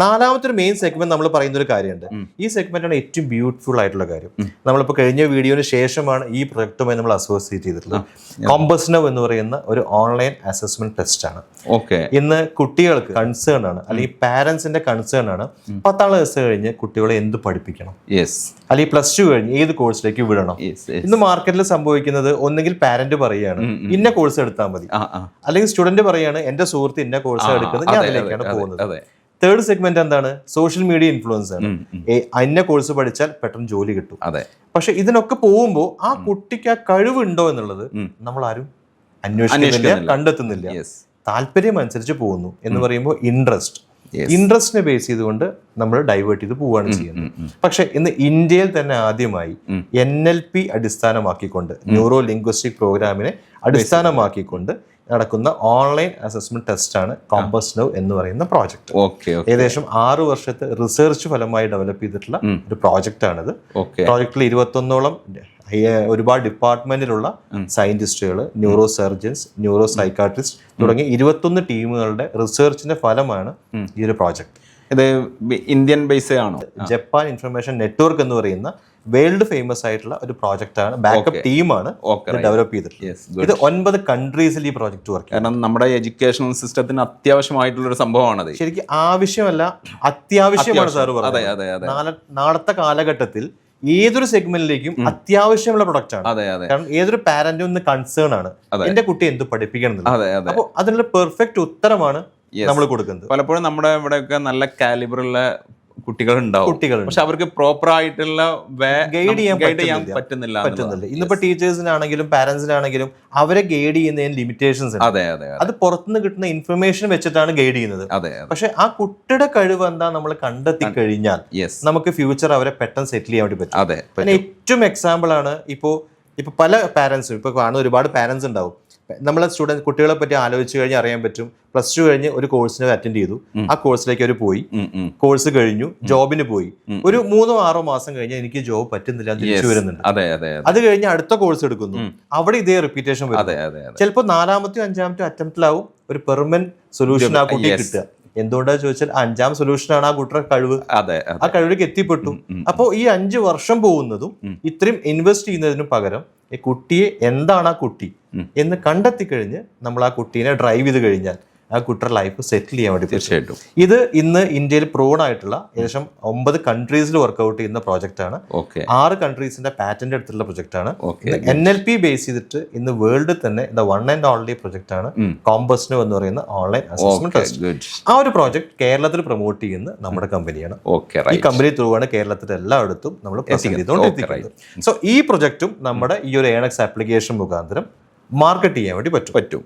നാലാമത്തെ ഒരു main segment നമ്മൾ പറയുന്ന ഒരു കാര്യമുണ്ട് ഈ സെഗ്മെന്റ് ആണ് ഏറ്റവും ബ്യൂട്ടിഫുൾ ആയിട്ടുള്ള കാര്യം. നമ്മളിപ്പോൾ കഴിഞ്ഞ വീഡിയോന് ശേഷമാണ് ഈ പ്രൊജക്റ്റുമായി നമ്മൾ അസോസിയേറ്റ് ചെയ്തിട്ടുള്ളത്. കോമ്പസ്നവ് എന്ന് പറയുന്ന ഒരു ഓൺലൈൻ അസസ്മെന്റ് ടെസ്റ്റ് ആണ്. ഓക്കെ ഇന്ന് കുട്ടികൾക്ക് കൺസേൺ ആണ്. അല്ലെങ്കിൽ പാരന്റ്സിന്റെ കൺസേൺ ആണ്. പത്താം ക്ലാസ് കഴിഞ്ഞ് കുട്ടികളെ എന്ത് പഠിപ്പിക്കണം? യെസ് അല്ലെങ്കിൽ പ്ലസ് ടു കഴിഞ്ഞ് ഏത് കോഴ്സിലേക്ക് വിടണം? ഇന്ന് മാർക്കറ്റിൽ സംഭവിക്കുന്നത് ഒന്നെങ്കിൽ പാരന്റ് പറയാണ് ഇന്ന കോഴ്സ് എടുത്താൽ മതി. അല്ലെങ്കിൽ സ്റ്റുഡന്റ് പറയാണ് എന്റെ സുഹൃത്ത് ഇന്ന കോഴ്സ് എടുക്കുന്നത് ഞാൻ അതെ, അതിലേക്കാണ് പോകുന്നത്. തേർഡ് സെഗ്മെന്റ് എന്താണ്? സോഷ്യൽ മീഡിയ ഇൻഫ്ലുവൻസ് ആണ്. അന്ന കോഴ്സ് പഠിച്ചാൽ പെട്ടെന്ന് ജോലി കിട്ടും. അതെ. പക്ഷെ ഇതിനൊക്കെ പോകുമ്പോൾ ആ കുട്ടിക്ക് ആ കഴിവുണ്ടോ എന്നുള്ളത് നമ്മൾ ആരും അന്വേഷിക്കുന്നില്ല. കണ്ടെത്തുന്നില്ല. താല്പര്യം അനുസരിച്ച് പോകുന്നു എന്ന് പറയുമ്പോൾ ഇൻട്രസ്റ്റ്. ഇൻട്രസ്റ്റിനെ ബേസ് ചെയ്തുകൊണ്ട് നമ്മൾ ഡൈവേർട്ട് ചെയ്ത് പോവുകയാണ് ചെയ്യുന്നത്. പക്ഷെ ഇന്ന് ഇന്ത്യയിൽ തന്നെ ആദ്യമായി. എൻ എൽ പി അടിസ്ഥാനമാക്കിക്കൊണ്ട് ന്യൂറോ ലിംഗ്വിസ്റ്റിക് പ്രോഗ്രാമിനെ അടിസ്ഥാനമാക്കിക്കൊണ്ട് നടക്കുന്ന ഓൺലൈൻ അസസ്മെന്റ് ടെസ്റ്റാണ് കോമ്പസ് നോ എന്ന് പറയുന്ന പ്രോജക്റ്റ് ഓക്കെ ഏകദേശം ആറ് വർഷത്തെ റിസർച്ച് ഫലമായി ഡെവലപ്പ് ചെയ്തിട്ടുള്ള ഒരു പ്രോജക്റ്റ് ആണിത്. പ്രോജക്റ്റിൽ ഇരുപത്തൊന്നോളം ഒരുപാട് ഡിപ്പാർട്ട്മെന്റിലുള്ള സയന്റിസ്റ്റുകൾ ന്യൂറോ സർജൻസ് ന്യൂറോ സൈക്കാട്രിസ്റ്റ് തുടങ്ങിയ ഇരുപത്തൊന്ന് ടീമുകളുടെ റിസർച്ചിന്റെ ഫലമാണ് ഈ ഒരു പ്രോജക്റ്റ് ഇത് ഇന്ത്യൻ ബേസ് ആണോ? ജപ്പാൻ ഇൻഫർമേഷൻ നെറ്റ്വർക്ക് എന്ന് പറയുന്ന വേൾഡ് ഫേമസ് ആയിട്ടുള്ള ഒരു പ്രോജക്റ്റ് ആണ് ബാക്കപ്പ് ടീമാണ് ഡെവലപ്പ് ചെയ്തിട്ടുള്ളത്. ഇത് ഒൻപത് കൺട്രീസിൽ ഈ പ്രോജക്റ്റ് വർക്ക് കാരണം നമ്മുടെ എഡ്യൂക്കേഷണൽ സിസ്റ്റത്തിന് അത്യാവശ്യമായിട്ടുള്ള ഒരു സംഭവമാണത്. ശരിക്കും ആവശ്യമല്ല അത്യാവശ്യമാണ് സാർ പറഞ്ഞത് നാളത്തെ കാലഘട്ടത്തിൽ ഏതൊരു സെഗ്മെന്റിലേക്കും അത്യാവശ്യമുള്ള പ്രൊഡക്റ്റ് ആണ്. അതെ അതെ. കാരണം ഏതൊരു പാരന്റും ഒന്ന് കൺസേൺ ആണ്. എന്റെ കുട്ടി എന്ത് പഠിപ്പിക്കണം അപ്പോൾ അതെ അതെ. അപ്പൊ അതിനുള്ള പെർഫെക്റ്റ് ഉത്തരമാണ്. നമ്മൾ കൊടുക്കുന്നത്. പലപ്പോഴും നമ്മുടെ ഇവിടെയൊക്കെ നല്ല കാലിബറുള്ള കുട്ടികൾ ഉണ്ടാവും കുട്ടികൾ പക്ഷെ അവർക്ക് പ്രോപ്പർ ആയിട്ടുള്ള ഗൈഡ് ചെയ്യാൻ ഗൈഡ് ചെയ്യാൻ പറ്റുന്നില്ല. പറ്റുന്നില്ല ഇന്നിപ്പോ ടീച്ചേഴ്സിനാണെങ്കിലും പാരന്റ്സിനാണെങ്കിലും അവരെ ഗൈഡ് ചെയ്യുന്നതിന് ലിമിറ്റേഷൻസ് അതെ അതെ അതെ. പുറത്തുനിന്ന് കിട്ടുന്ന ഇൻഫർമേഷൻ വെച്ചിട്ടാണ് ഗൈഡ് ചെയ്യുന്നത്. അതെ പക്ഷെ ആ കുട്ടിയുടെ കഴിവ് എന്താ നമ്മൾ കണ്ടെത്തി കഴിഞ്ഞാൽ നമുക്ക് ഫ്യൂച്ചർ അവരെ പെട്ടെന്ന് സെറ്റിൽ ചെയ്യാൻ വേണ്ടി പറ്റും. അതെ ഏറ്റവും എക്സാമ്പിൾ ആണ് ഇപ്പോ ഇപ്പൊ പല പാരന്റ്സും ഇപ്പൊ കാണുന്ന ഒരുപാട് പാരന്റ്സ് ഉണ്ടാവും. നമ്മളെ സ്റ്റുഡന്റ് കുട്ടികളെ പറ്റി ആലോചിച്ച് കഴിഞ്ഞ് അറിയാൻ പറ്റും. പ്ലസ് ടു കഴിഞ്ഞ് ഒരു കോഴ്സിന് അറ്റൻഡ് ചെയ്തു. ആ കോഴ്സിലേക്ക് അവർ പോയി. കോഴ്സ് കഴിഞ്ഞു. ജോബിന് പോയി. ഒരു മൂന്നോ ആറോ മാസം കഴിഞ്ഞ് എനിക്ക് ജോബ് പറ്റുന്നില്ല തിരിച്ചു വരുന്നുണ്ട്. അതെ കഴിഞ്ഞ് അടുത്ത കോഴ്സ് എടുക്കുന്നു. അവിടെ ഇതേ റിപ്പീറ്റേഷൻ വരും. ചിലപ്പോൾ നാലാമത്തെയോ അഞ്ചാമത്തെയോ അറ്റംപ്റ്റിലാവും ഒരു പെർമനന്റ് സൊല്യൂഷൻ ആ കുട്ടി. കിട്ടുക. എന്തുകൊണ്ടാ ചോദിച്ചാൽ അഞ്ചാം സൊല്യൂഷൻ ആണ് ആ കുട്ടിയുടെ കഴിവ്. അതെ ആ കഴിവിലേക്ക് എത്തിപ്പെട്ടു. അപ്പോൾ ഈ അഞ്ച് വർഷം പോകുന്നതും ഇത്രയും ഇൻവെസ്റ്റ് ചെയ്യുന്നതിനും പകരം കുട്ടിയെ എന്താണ് ആ കുട്ടി എന്ന് കണ്ടെത്തി കഴിഞ്ഞ് നമ്മൾ ആ കുട്ടീനെ ഡ്രൈവ് ചെയ്ത് കഴിഞ്ഞാൽ ആ കുട്ടിയുടെ ലൈഫ് സെറ്റിൽ ചെയ്യാൻ വേണ്ടി തീർച്ചയായിട്ടും. ഇത് ഇന്ന് ഇന്ത്യയിൽ പ്രോൺ ആയിട്ടുള്ള ഏകദേശം ഒമ്പത് കൺട്രീസിൽ വർക്ക്ഔട്ട് ചെയ്യുന്ന പ്രോജക്റ്റ് ആണ്. ഓക്കെ. ആറ് കൺട്രീസിന്റെ പാറ്റന്റ് എടുത്തിട്ടുള്ള പ്രോജക്റ്റ് ആണ്. എൻ എൽ പി ബേസ് ചെയ്തിട്ട് ഇന്ന് വേൾഡിൽ തന്നെ the one and only project ആണ് കോമ്പസ്നോ എന്ന് പറയുന്ന ഓൺലൈൻ അസസ്മെന്റ് ടെസ്റ്റ് ആ ഒരു പ്രോജക്ട് കേരളത്തിൽ പ്രൊമോട്ട് ചെയ്യുന്ന നമ്മുടെ കമ്പനിയാണ് ഈ കമ്പനി ത്രൂ ആണ് കേരളത്തിൽ എല്ലായിടത്തും നമ്മൾ പ്രസന്റ് ചെയ്തുകൊണ്ടിരിക്കുന്നത് സോ ഈ പ്രൊജക്റ്റും നമ്മുടെ ഈ ഒരു ഏണക്സ് ആപ്ലിക്കേഷൻ മുഖാന്തരം മാർക്കറ്റ് ചെയ്യാൻ വേണ്ടി പറ്റും. പറ്റും.